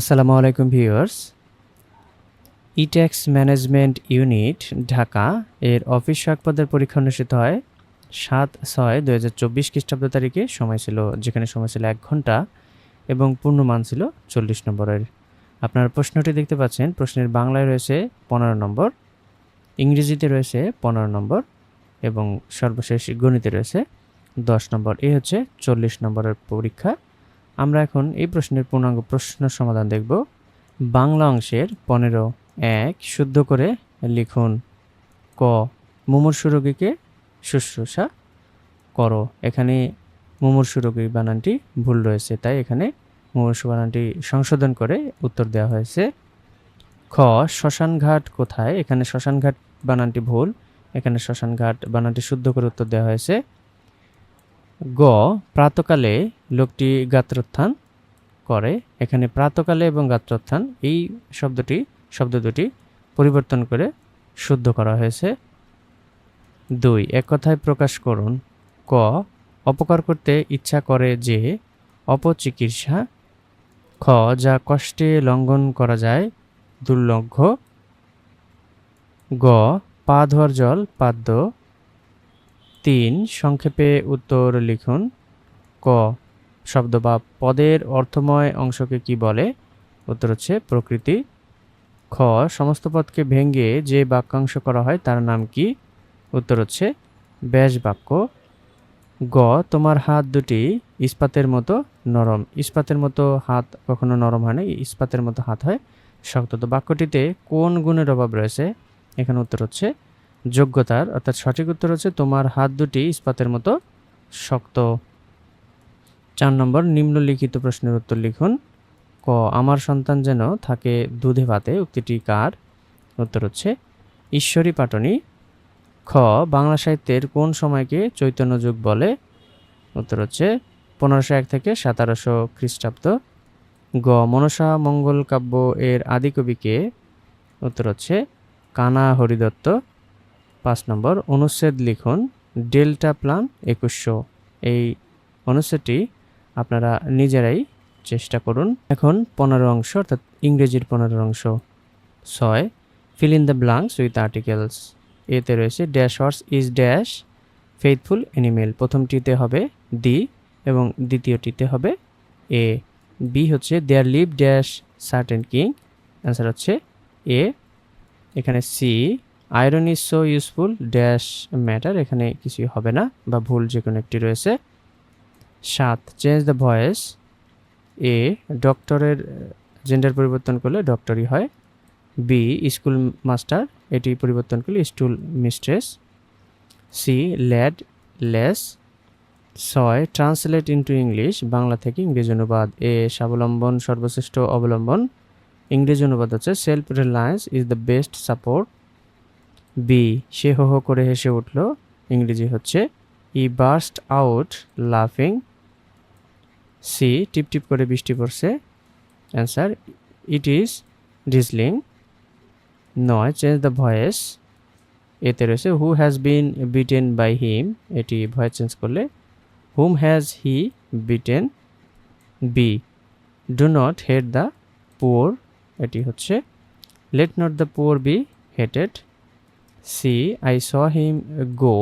আসসালামু আলাইকুম viewers. Etax management unit Dhaka, এর অফিস সহায়ক পদের পরীক্ষা অনুষ্ঠিত হয় সাত ছয় দু হাজার চব্বিশ খ্রিস্টাব্দ তারিখে। সময় ছিল, যেখানে সময় ছিল এক ঘণ্টা এবং পূর্ণমান ছিল চল্লিশ নম্বরের। আপনার প্রশ্নটি দেখতে পাচ্ছেন, প্রশ্নের বাংলায় রয়েছে পনেরো নম্বর, ইংরেজিতে রয়েছে পনেরো নম্বর এবং সর্বশেষ গণিতে রয়েছে দশ নম্বর। এই হচ্ছে চল্লিশ নম্বরের পরীক্ষা। আমরা এখন এই প্রশ্নের পূর্ণাঙ্গ প্রশ্ন সমাধান দেখব। বাংলা অংশের পনেরো, এক, শুদ্ধ করে লিখুন। ক, মুমূর্ষু রোগীকে শুশ্রূষা করো। এখানে মুমূর্ষু রোগী বানানটি ভুল রয়েছে, তাই এখানে মুমূর্ষু বানানটি সংশোধন করে উত্তর দেওয়া হয়েছে। খ, শ্মশানঘাট কোথায়? এখানে শ্মশানঘাট বানানটি ভুল। এখানে শ্মশানঘাট বানানটি শুদ্ধ করে উত্তর দেওয়া হয়েছে। গ, প্রাতকালে লোকটি গাত্রোত্থান করে। এখানে প্রাতকালে এবং গাত্রোত্থান, এই শব্দটি, শব্দ দুটি পরিবর্তন করে শুদ্ধ করা হয়েছে। দুই এক কথায় প্রকাশ করুন। ক, অপকার করতে ইচ্ছা করে যে অপচিকিৎসা। খ, যা কষ্টে লঙ্ঘন করা যায় দুর্লঙ্ঘ গ, পা ধোয়ার জল, পাদ্য। তিন সংক্ষেপে উত্তর লিখুন। ক, শব্দ বা পদের অর্থময় অংশকে কি বলে? উত্তর হচ্ছে প্রকৃতি। খ, সমস্ত পদকে ভেঙে যে বাক্যাংশ করা হয় তার নাম কি? উত্তর হচ্ছে ব্যাস বাক্য গ, তোমার হাত দুটি ইস্পাতের মতো নরম। ইস্পাতের মতো হাত কখনো নরম হয় না, ইস্পাতের মতো হাত হয় শক্ত। তো বাক্যটিতে কোন গুণের অভাব রয়েছে? এখানে উত্তর হচ্ছে যোগ্যতার, অর্থাৎ সঠিক উত্তর হচ্ছে তোমার হাত দুটি ইস্পাতের মতো শক্ত। চার নম্বর, নিম্নলিখিত প্রশ্নের উত্তর লিখুন। ক, আমার সন্তান যেন থাকে দুধে ভাতে, উক্তিটি কার? উত্তর হচ্ছে ঈশ্বরী পাটনি। খ, বাংলা সাহিত্যের কোন সময়কে চৈতন্য যুগ বলে? উত্তর হচ্ছে পনেরোশো এক থেকে সতেরোশো খ্রিস্টাব্দ। গ, মনসা মঙ্গল কাব্য এর আদিকবিকে উত্তর হচ্ছে কানা হরিদত্ত। পাঁচ নম্বর অনুচ্ছেদ লিখুন, ডেল্টা প্লান একুশশো। এই অনুচ্ছেদটি আপনারা নিজেরাই চেষ্টা করুন। এখন পনেরো অংশ, অর্থাৎ ইংরেজির পনেরো অংশ। ছয় fill in the blanks with articles এতে রয়েছে dash horse is dash faithful animal প্রথমটিতে হবে দি এবং দ্বিতীয়টিতে হবে এ। বি হচ্ছে there live dash certain king answer হচ্ছে এ। এখানে C iron is so useful dash matter এখানে কিছুই হবে না, বা ভুল যে কোনো একটি রয়েছে। সাত চেঞ্জ দ্য ভয়েস এ ডক্টরের জেন্ডার পরিবর্তন করলে ডক্টরই হয়। বি স্কুল মাস্টার এটি পরিবর্তন করলে school mistress C lad lass ছয় ট্রান্সলেট ইন্টু ইংলিশ বাংলা থেকে ইংরেজি অনুবাদ। এ স্বাবলম্বন, সর্বশ্রেষ্ঠ অবলম্বন। ইংরেজি অনুবাদ হচ্ছে self reliance is the best support B, সে হো হো করে হেসে উঠল। ইংরেজি হচ্ছে, ই বার্স্ট আউট লাফিং। সি, টিপ টিপ করে বৃষ্টি পড়ছে। Answer, it is drizzling. নয়, চেঞ্জ দ্য ভয়েস। এতে রয়েছে, who has been beaten by him. এটি ভয়েস চেঞ্জ করলে, whom has he beaten? B, do not hate the poor. এটি হচ্ছে, let not the poor be hated. C I saw him go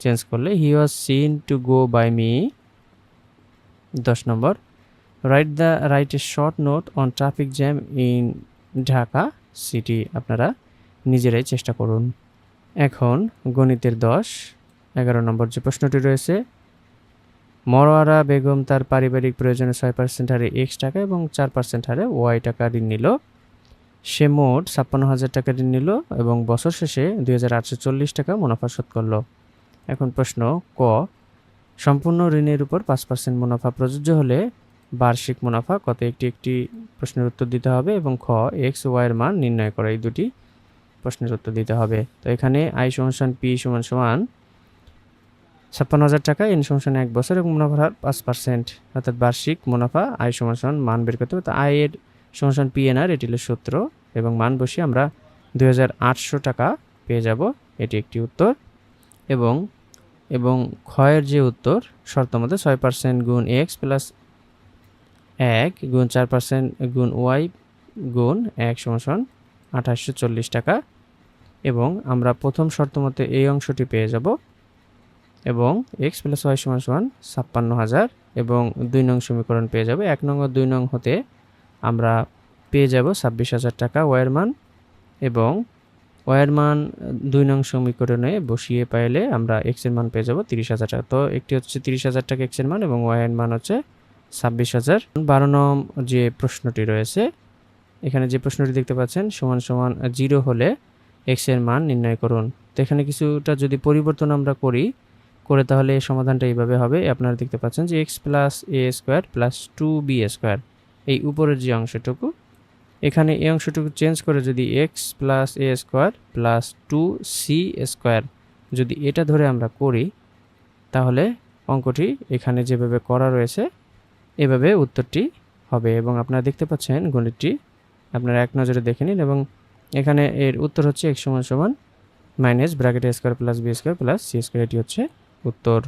change করলে he was seen to go by me দশ number write the right a short note on traffic jam in Dhaka city আপনারা নিজেরাই চেষ্টা করুন। এখন গণিতের দশ, এগারো নম্বর যে প্রশ্নটি রয়েছে মরোয়ারা বেগম তার পারিবারিক প্রয়োজনে ছয় পার্সেন্ট হারে এক্স টাকা এবং চার পার্সেন্ট হারে ওয়াই টাকা ঋণ নিল। সে মোট ছাপ্পান্ন হাজার টাকা ঋণ নিল এবং বছর শেষে দুই হাজার আটশো চল্লিশ টাকা মুনাফা শোধ করল। এখন প্রশ্ন, ক, সম্পূর্ণ ঋণের উপর পাঁচ পার্সেন্ট মুনাফা প্রযোজ্য হলে বার্ষিক মুনাফা কত? একটি একটি প্রশ্নের উত্তর দিতে হবে এবং খ এক্স ওয়াইয়ের মান নির্ণয় করা, এই দুটি প্রশ্নের উত্তর দিতে হবে। তো এখানে আই সমান পি সমান সমান ছাপ্পান্ন হাজার টাকা এন সমান এক বছর এবং মুনাফার পাঁচ পার্সেন্ট। অর্থাৎ বার্ষিক মুনাফা আয় সমান সমান মান বের করতে হবে। তো আয়ের সমান সমান পি এন আর, এটি হলো সূত্র, এবং মান বসিয়ে আমরা দুই হাজার আটশো টাকা পেয়ে যাব। এটি একটি উত্তর। এবং এবং ক্ষয়ের যে উত্তর, শর্ত মতে ছয় পার্সেন্ট গুণ এক্স প্লাস এক গুণ চার পার্সেন্ট গুণ ওয়াই গুণ এক সমান আঠাশশো চল্লিশ টাকা। এবং আমরা প্রথম শর্ত মতে এই অংশটি পেয়ে যাব। এবং এক্স প্লাস ওয়াই সমান সমান ছাপ্পান্ন হাজার, এবং দুই নং সমীকরণ পেয়ে যাব। এক নং ও দুই নং হতে আমরা পেয়ে যাব ছাব্বিশ হাজার টাকা ওয়ের মান এবং ওয়ের মান দুই নং সমীকরণে বসিয়ে পাইলে আমরা এক্সের মান পেয়ে যাব তিরিশ হাজার টাকা। তো একটি হচ্ছে তিরিশ হাজার টাকা এক্সের মান এবং ওয়াই এর মান হচ্ছে ছাব্বিশ হাজার। বারো নম যে প্রশ্নটি রয়েছে, এখানে যে প্রশ্নটি দেখতে পাচ্ছেন, সমান সমান জিরো হলে এক্সের মান নির্ণয় করুন। তো এখানে কিছুটা যদি পরিবর্তন আমরা করি, করে তাহলে সমাধানটা এইভাবে হবে। আপনারা দেখতে পাচ্ছেন যে X plus A square plus two B square এই উপরের যে অংশটুকু, এখানে এই অংশটুকু চেঞ্জ করে যদি X plus A square plus two C square যদি এটা ধরে আমরা করি, তাহলে অঙ্কটি এখানে যেভাবে করা রয়েছে, এভাবে উত্তরটি হবে। এবং আপনারা দেখতে পাচ্ছেন গণিতটি, আপনারা এক নজরে দেখে নিন এবং এখানে এর উত্তর হচ্ছে এক সমান সমান minus bracket square plus B square plus C square এটি হচ্ছে উত্তর।